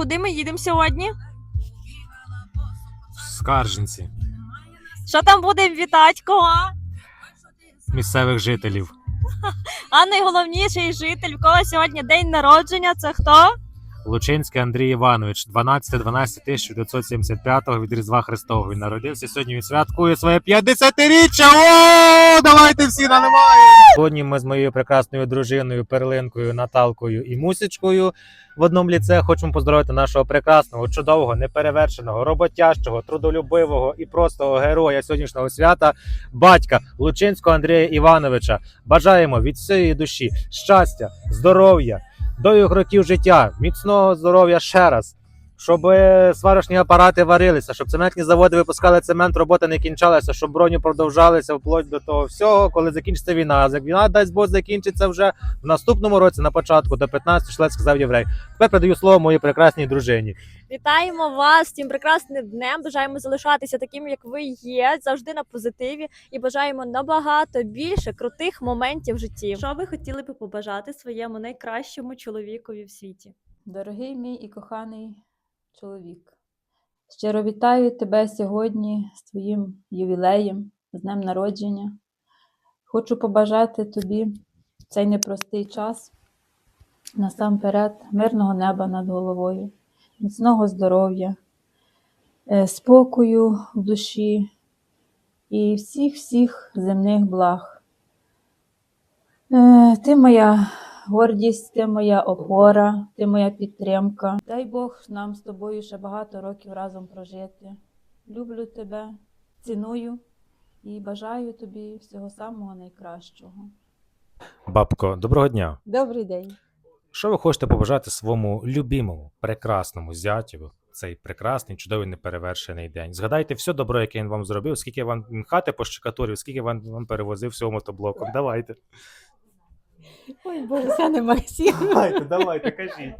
куди ми їдемо сьогодні? Скарженці Що там будемо вітати кого? місцевих жителів. А найголовніший житель, в кого сьогодні день народження, це хто? Лучинський Андрій Іванович, 12.12.1975 від Різдва Христового. Він народився. Сьогодні він святкує своє 50-річчя. О, давайте всі наливаємо! Сьогодні ми з моєю прекрасною дружиною, перлинкою, Наталкою і Мусічкою в одному ліце хочемо поздоровити нашого прекрасного, чудового, неперевершеного, роботящого, трудолюбивого і простого героя сьогоднішнього свята, батька Лучинського Андрія Івановича. Бажаємо від всієї душі щастя, здоров'я, довгих років життя, міцного здоров'я ще раз. Щоб сварочні апарати варилися, щоб цементні заводи випускали цемент, робота не кінчалася, щоб броню продовжалися вплоть до того всього, коли закінчиться війна. А як війна дасть Бог закінчиться вже в наступному році, на початку до 15 член сказав єврей. Тепер передаю слово моїй прекрасній дружині. Вітаємо вас з цим прекрасним днем. Бажаємо залишатися таким, як ви є, завжди на позитиві, і бажаємо набагато більше крутих моментів в житті. Що ви хотіли би побажати своєму найкращому чоловікові в світі? Дорогий мій і коханий чоловік, щиро вітаю тебе сьогодні з твоїм ювілеєм, з днем народження. Хочу побажати тобі в цей непростий час насамперед мирного неба над головою, міцного здоров'я, е, спокою в душі і всіх-всіх земних благ. Е, Ти моя гордість, ти моя опора, ти моя підтримка. Дай Бог нам з тобою ще багато років разом прожити. Люблю тебе, ціную і бажаю тобі всього самого найкращого. Бабко, доброго дня. Добрий день. Що ви хочете побажати своєму любимому, прекрасному зятю цей прекрасний, чудовий, неперевершений день? Згадайте все добро, яке він вам зробив, скільки вам хати пощекатурив, скільки вам, вам перевозив всього мотоблоком. Давайте. Ой, Боже, це не Максим. Давайте, давайте, кажіть.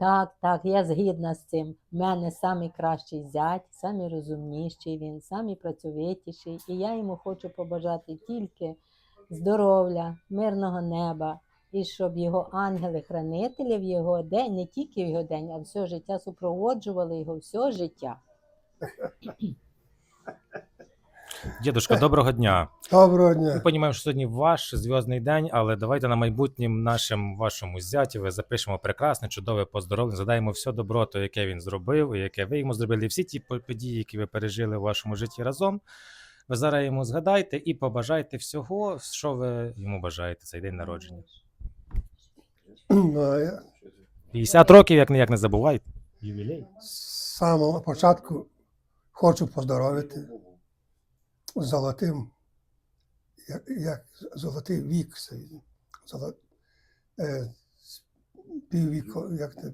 Так, так, я згідна з цим. У мене самий кращий зять, самий розумніший він, самий працьовитіший. І я йому хочу побажати тільки здоров'я, мирного неба, і щоб його ангели-хранителі в його день, не тільки в його день, а все життя супроводжували його все життя. Дідушка, доброго дня. Доброго Ми розуміємо, що сьогодні ваш зв'язний день, але давайте на майбутнім нашим вашому зятєві запишемо прекрасне, чудове поздоровлення, задаємо все добро, то, яке він зробив, і яке ви йому зробили, і всі ті події, які ви пережили в вашому житті разом. Ви зараз йому згадайте і побажайте всього, що ви йому бажаєте цей день народження. Ну, а я 50 років, як не як не забувайте. Ювілей. з самого початку хочу поздоровити золотим, як, як золотий вік, свій, золо, е, з як це,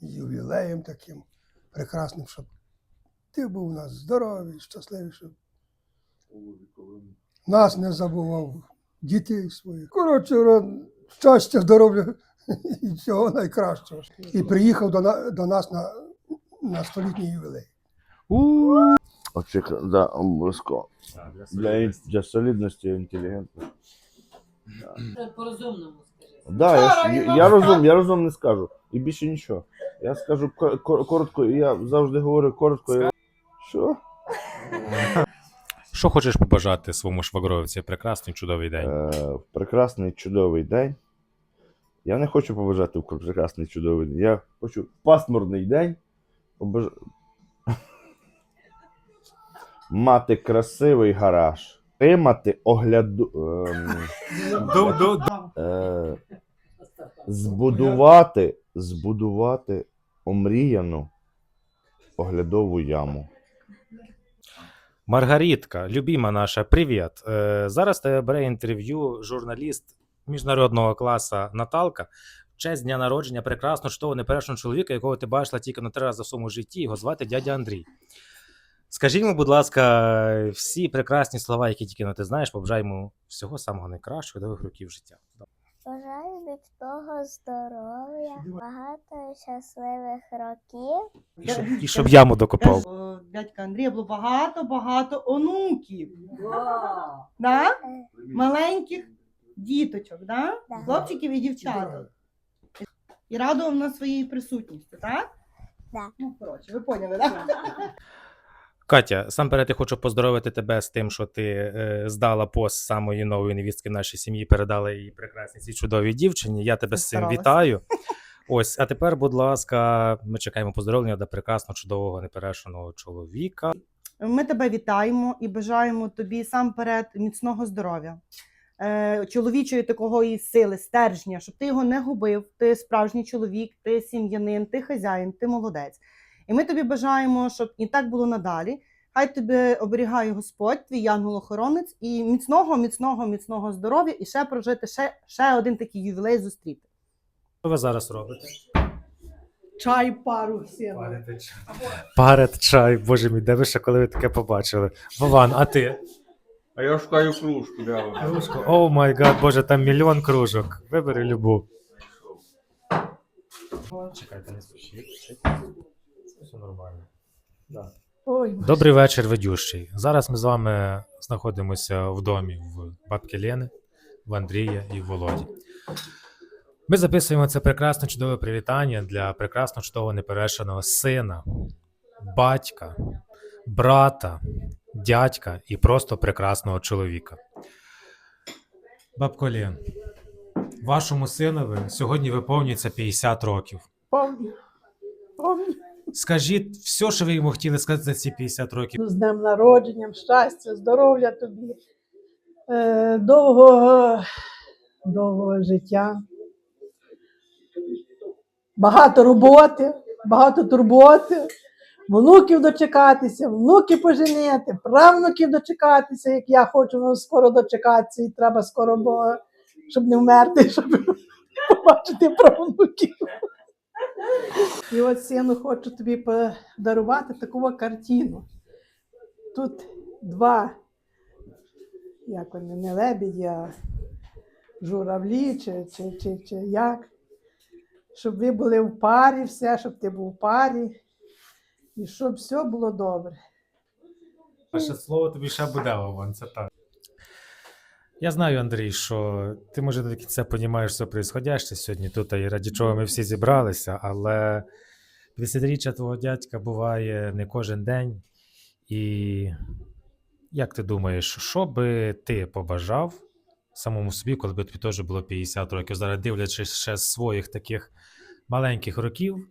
ювілеєм таким прекрасним, щоб ти був у нас здоровий, щасливий, щоб нас не забував, дітей своїх. Коротше, щастя, здоров'я і всього найкращого. І приїхав до, до нас на, на столітній ювілей. Очек... Да, обов'язково. Для, для солідності і інтелігентності. По-розумному скажи. Да, я, ж- я, я, розум, я розум не скажу. І більше нічого. Я скажу ко- ко- коротко, я завжди говорю коротко. Я... Що? Що хочеш побажати своєму швагрові в цей прекрасний чудовий день? Е, прекрасний чудовий день. Я не хочу побажати в прекрасний чудовий день. Я хочу в пасмурний день побаж... мати красивий гараж. Отримати огляду. ем, е, збудувати, збудувати омріяну оглядову яму. Маргаритка, любима наша, привіт. Е, зараз тебе бере інтерв'ю журналіст міжнародного класу Наталка. В честь дня народження прекрасного, чудового, неперешного чоловіка, якого ти бачила тільки на три рази в своєму житті. Його звати дядя Андрій. Скажіть будь ласка, всі прекрасні слова, які тільки ну, ти знаєш, побажай йому всього самого найкращого, довгих років життя. Бажаю міцного здоров'я, багато щасливих років. І щоб, і щоб яму докопав. О, Дядька Андрія було багато-багато онуків. Да? Маленьких діточок, да? Да. хлопчиків і дівчаток. і радував нас своєю присутністю, так? Да. Ну, коротше, ви поняли, так? Катя, сам перед я хочу поздоровити тебе з тим, що ти е, здала пост самої нової невістки в нашій сім'ї, передала її прекрасній цій чудовій дівчині. Я тебе з цим Старалась. вітаю. Ось, а тепер, будь ласка, ми чекаємо поздоровлення до прекрасного, чудового, неперешеного чоловіка. Ми тебе вітаємо і бажаємо тобі сам перед міцного здоров'я, е, чоловічої такої сили, стержня, щоб ти його не губив. Ти справжній чоловік, ти сім'янин, ти хазяїн, ти молодець. І ми тобі бажаємо, щоб і так було надалі. Хай тебе оберігає Господь, твій янгол-охоронець, і міцного, міцного, міцного здоров'я, і ще прожити ще, ще один такий ювілей зустріти. Що ви зараз робите? Чай пару сіно. Парите чай. Парите чай, боже мій, де ви ще коли ви таке побачили? Вован, а ти? А я шукаю кружку, да. Кружку. О май гад, боже, там мільйон кружок. Вибери любу. Чекайте, не спішіть. Нормально. Да. Добрий вечір, ведющий. Зараз ми з вами знаходимося в домі в бабки Лени, в Андрія і в Володі. Ми записуємо це прекрасне чудове привітання для прекрасно чудового неперешеного сина, батька, брата, дядька і просто прекрасного чоловіка. Бабко Лен, вашому синові сьогодні виповнюється 50 років. Помню. Помню. Скажіть все, що ви йому хотіли сказати за ці 50 років. Ну, З днем народженням, щастя, здоров'я тобі, е, довгого, довгого життя. Багато роботи, багато турботи, внуків дочекатися, внуки поженити, правнуків дочекатися, як я хочу ну, скоро дочекатися, і треба скоро, бо, щоб не вмерти, щоб побачити правнуків. І от сину хочу тобі подарувати таку картину. Тут два, як вони, не лебеді, а журавлі, чи, чи, чи, чи як. Щоб ви були в парі, все, щоб ти був в парі, і щоб все було добре. Ваше слово тобі ще буде, Вован, це так. Я знаю, Андрій, що ти, може, до кінця розумієш все происходяще сьогодні тут, і раді чого ми всі зібралися, але 50-річчя твого дядька буває не кожен день. І як ти думаєш, що би ти побажав самому собі, коли б тобі теж було 50 років, зараз дивлячись ще з своїх таких маленьких років,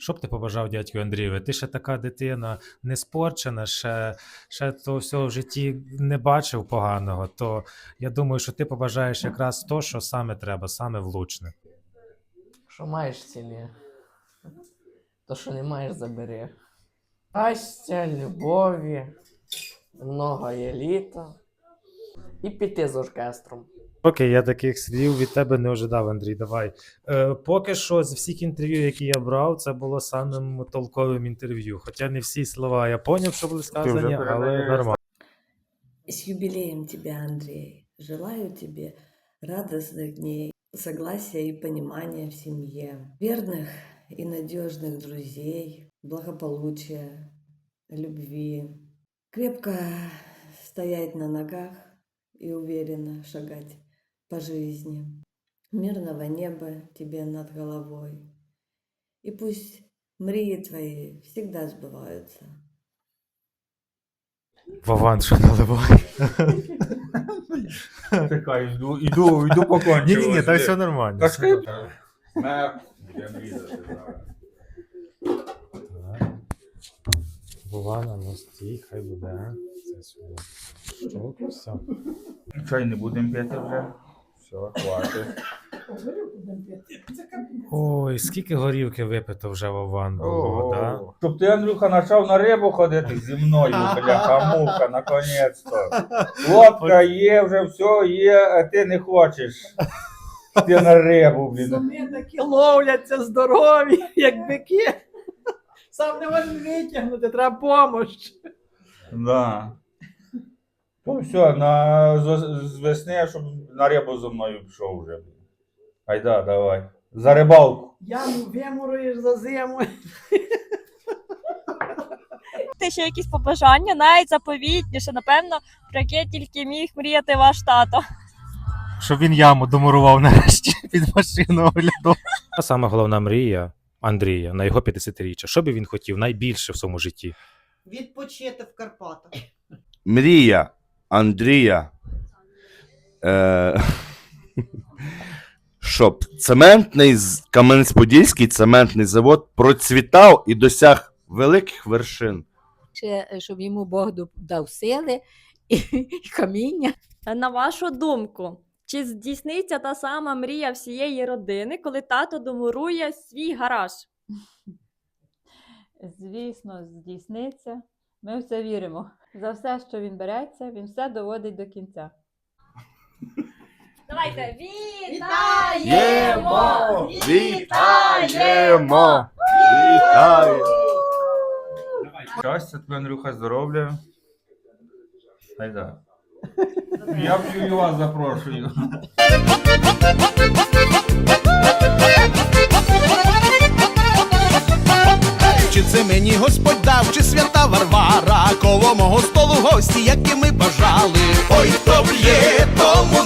що б ти побажав дядьку Андрію? Ти ще така дитина не спорчена, ще, ще того всього в житті не бачив поганого, то я думаю, що ти побажаєш якраз то, що саме треба, саме влучне. Що маєш ціни? То, що не маєш, забери. Щастя, любові, много є літа. І піти з оркестром. Окей, я таких слів від тебе не ожидав, Андрій. Давай. Е, поки що з всіх інтерв'ю, які я брав, це було самим толковим інтерв'ю. Хоча не всі слова я поняв, що були сказані, але передаєш. нормально. С юбилеем тебя, Андрей! Желаю тебе радостных дней, согласия и понимания в семье, верных и надежных друзей, благополучия, любви, крепко стоять на ногах и уверенно шагать по жизни, мирного неба тебе над головой. И пусть мрии твои всегда сбываются. Вован, що наливай. Чекай, йду, йду, йду покончу. Ні, ні, ні, там все нормально. Та Не, ну стій, хай буде. Це сюди. Штук, все. Чай не будемо пити вже. Все, хватить. Ой, скільки горівки випито вже Вован було, да? Щоб ти, Андрюха, почав на рибу ходити зі мною, бляха, муха, наконець-то. Лодка є, вже все є, а ти не хочеш. Ти на рибу, блін. Самі такі ловляться здорові, як бики. Сам не можеш витягнути, треба допомога. Да. Ну все, на, з, з весни, щоб на рибу зі мною пішов вже. Айда, давай. За рибалку. Яму вимуруєш за зиму. Ти ще якісь побажання, навіть заповітніше, напевно, про яке тільки міг мріяти ваш тато. Щоб він яму домурував нарешті під машину оглядом. А саме головна мрія Андрія на його 50-річчя. Що би він хотів найбільше в своєму житті? Відпочити в Карпатах. Мрія Андрія. Е, щоб цементний Кам'янець-Подільський цементний завод процвітав і досяг великих вершин. Ще, щоб йому Бог дав сили і, і каміння. На вашу думку, чи здійсниться та сама мрія всієї родини, коли тато домурує свій гараж? Звісно, здійсниться. Ми в це віримо. За все, що він береться, він все доводить до кінця. Давайте Вітаємо! Вітаємо! Вітаємо! Щастя, тобі, Андрюха, здоров'я. Айда. Я п'ю і вас запрошую. Це мені Господь дав, чи свята Варвара, коло мого столу гості, які ми бажали. Ой, хто б'є, тому